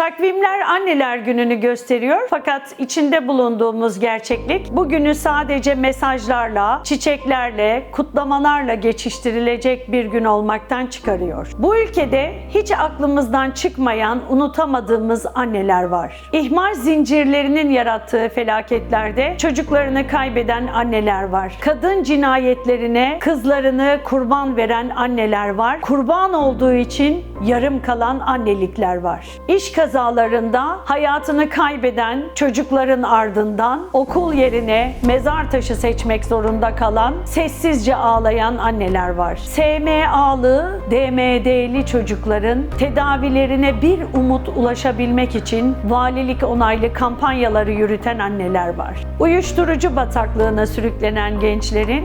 Takvimler anneler gününü gösteriyor fakat içinde bulunduğumuz gerçeklik bugünü sadece mesajlarla, çiçeklerle, kutlamalarla geçiştirilecek bir gün olmaktan çıkarıyor. Bu ülkede hiç aklımızdan çıkmayan, unutamadığımız anneler var. İhmal zincirlerinin yarattığı felaketlerde çocuklarını kaybeden anneler var. Kadın cinayetlerine kızlarını kurban veren anneler var. Kurban olduğu için yarım kalan annelikler var. İş kazalarında hayatını kaybeden çocukların ardından okul yerine mezar taşı seçmek zorunda kalan, sessizce ağlayan anneler var. SMA'lı, DMD'li çocukların tedavilerine bir umut ulaşabilmek için valilik onaylı kampanyaları yürüten anneler var. Uyuşturucu bataklığına sürüklenen gençlerin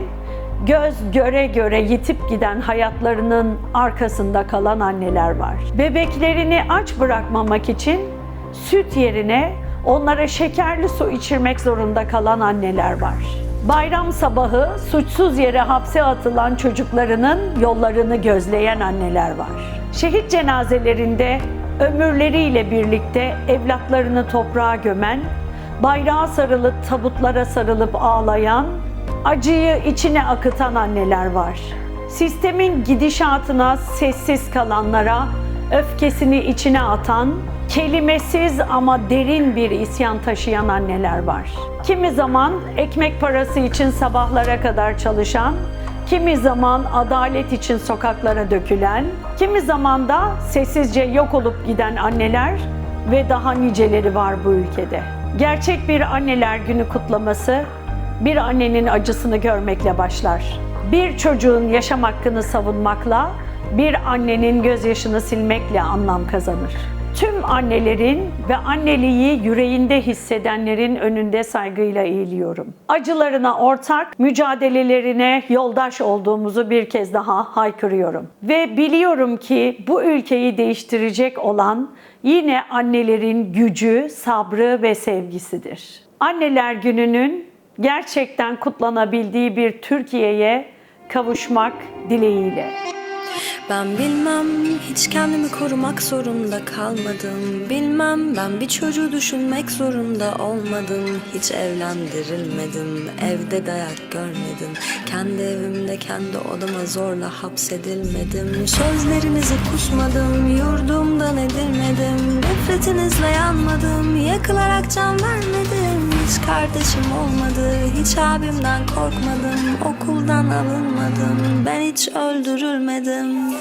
göz göre göre yitip giden hayatlarının arkasında kalan anneler var. Bebeklerini aç bırakmamak için süt yerine onlara şekerli su içirmek zorunda kalan anneler var. Bayram sabahı suçsuz yere hapse atılan çocuklarının yollarını gözleyen anneler var. Şehit cenazelerinde ömürleriyle birlikte evlatlarını toprağa gömen, bayrağa sarılıp tabutlara sarılıp ağlayan, acıyı içine akıtan anneler var. Sistemin gidişatına sessiz kalanlara öfkesini içine atan, kelimesiz ama derin bir isyan taşıyan anneler var. Kimi zaman ekmek parası için sabahlara kadar çalışan, kimi zaman adalet için sokaklara dökülen, kimi zaman da sessizce yok olup giden anneler ve daha niceleri var bu ülkede. Gerçek bir anneler günü kutlaması bir annenin acısını görmekle başlar. Bir çocuğun yaşam hakkını savunmakla, bir annenin gözyaşını silmekle anlam kazanır. Tüm annelerin ve anneliği yüreğinde hissedenlerin önünde saygıyla eğiliyorum. Acılarına ortak, mücadelelerine yoldaş olduğumuzu bir kez daha haykırıyorum. Ve biliyorum ki bu ülkeyi değiştirecek olan yine annelerin gücü, sabrı ve sevgisidir. Anneler Günü'nün gerçekten kutlanabildiği bir Türkiye'ye kavuşmak dileğiyle. Ben bilmem hiç kendimi korumak zorunda kalmadım. Bilmem ben bir çocuğu düşünmek zorunda olmadım. Hiç evlendirilmedim evde dayak görmedim. Kendi evimde kendi odama zorla hapsedilmedim. Sözlerinizi kusmadım yurdumdan edilmedim. Nefretinizle yanmadım yakılarak can vermedim Hiç kardeşim olmadı hiç abimden korkmadım Okuldan alınmadım ben hiç öldürülmedim